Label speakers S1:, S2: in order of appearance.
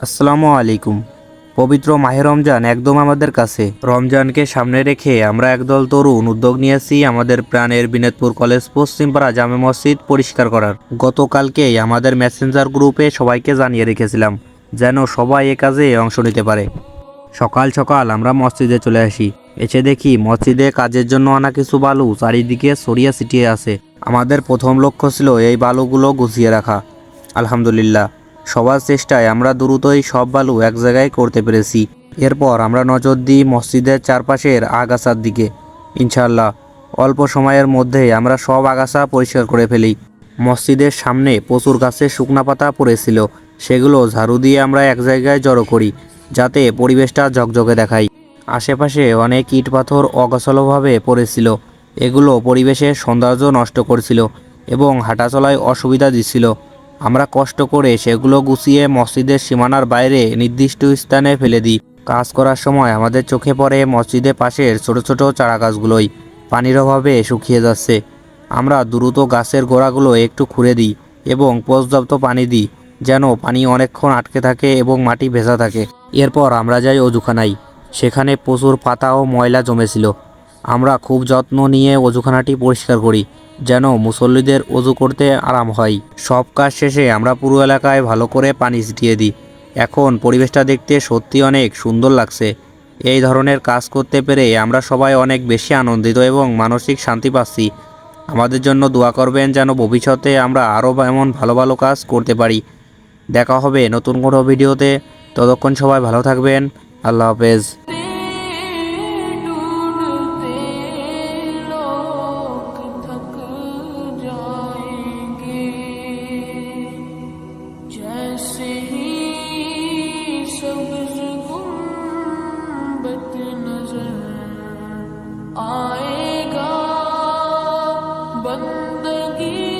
S1: আসসালামু আলাইকুম। পবিত্র মাহে রমজান একদম আমাদের কাছে। রমজানকে সামনে রেখে আমরা একদল তরুণ উদ্যোগ নিয়েছি আমাদের প্রাণের বিনোদপুর কলেজ পশ্চিমপাড়া জামে মসজিদ পরিষ্কার করার। গতকালকেই আমাদের মেসেঞ্জার গ্রুপে সবাইকে জানিয়ে রেখেছিলাম যেন সবাই এ কাজে অংশ নিতে পারে। সকাল সকাল আমরা মসজিদে চলে আসি। এসে দেখি মসজিদে কাজের জন্য আনা কিছু বালু চারিদিকে ছড়িয়ে ছিটিয়ে আছে। আমাদের প্রথম লক্ষ্য ছিল এই বালুগুলো গুছিয়ে রাখা। আলহামদুলিল্লাহ। সবার চেষ্টায় আমরা দ্রুতই সব বালু এক জায়গায় করতে পেরেছি। এরপর আমরা নজর দিই মসজিদের চারপাশের আগাছার দিকে। ইনশাল্লাহ অল্প সময়ের মধ্যে আমরা সব আগাছা পরিষ্কার করে ফেলি। মসজিদের সামনে প্রচুর গাছের শুকনা পাতা পড়েছিল, সেগুলো ঝাড়ু দিয়ে আমরা এক জায়গায় জড়ো করি, যাতে পরিবেশটা ঝকঝকে দেখায়। আশেপাশে অনেক ইট পাথর অগোছালোভাবে পড়েছিল, এগুলো পরিবেশের সৌন্দর্য নষ্ট করছিল এবং হাঁটাচলায় অসুবিধা দিচ্ছিল আমরা কষ্ট করে সেগুলো গুছিয়ে মসজিদের সীমানার বাইরে নির্দিষ্ট স্থানে ফেলে দিই। কাজ করার সময় আমাদের চোখে পড়ে মসজিদের পাশের ছোট ছোট চারা গাছগুলোই পানির অভাবে শুকিয়ে যাচ্ছে। আমরা দ্রুত গাছের গোড়াগুলো একটু খুঁড়ে দিই এবং পর্যাপ্ত পানি দিই যেন পানি অনেকক্ষণ আটকে থাকে এবং মাটি ভেজা থাকে। এরপর আমরা যাই অজুখানায়। সেখানে প্রচুর পাতা ও ময়লা জমেছিল। আমরা খুব যত্ন নিয়ে অজুখানাটি পরিষ্কার করি, যেন মুসল্লিদের অজু করতে আরাম হয়। সব কাজ শেষে আমরা পুরো এলাকায় ভালো করে পানি ছিটিয়ে দিই। এখন পরিবেশটা দেখতে সত্যি অনেক সুন্দর লাগছে। এই ধরনের কাজ করতে পেরে আমরা সবাই অনেক বেশি আনন্দিত এবং মানসিক শান্তি পাচ্ছি। আমাদের জন্য দোয়া করবেন যেন ভবিষ্যতে আমরা আরও এমন ভালো ভালো কাজ করতে পারি। দেখা হবে নতুন কোনো ভিডিওতে। ততক্ষণ সবাই ভালো থাকবেন। আল্লাহ হাফেজ।
S2: آئے گا بندگی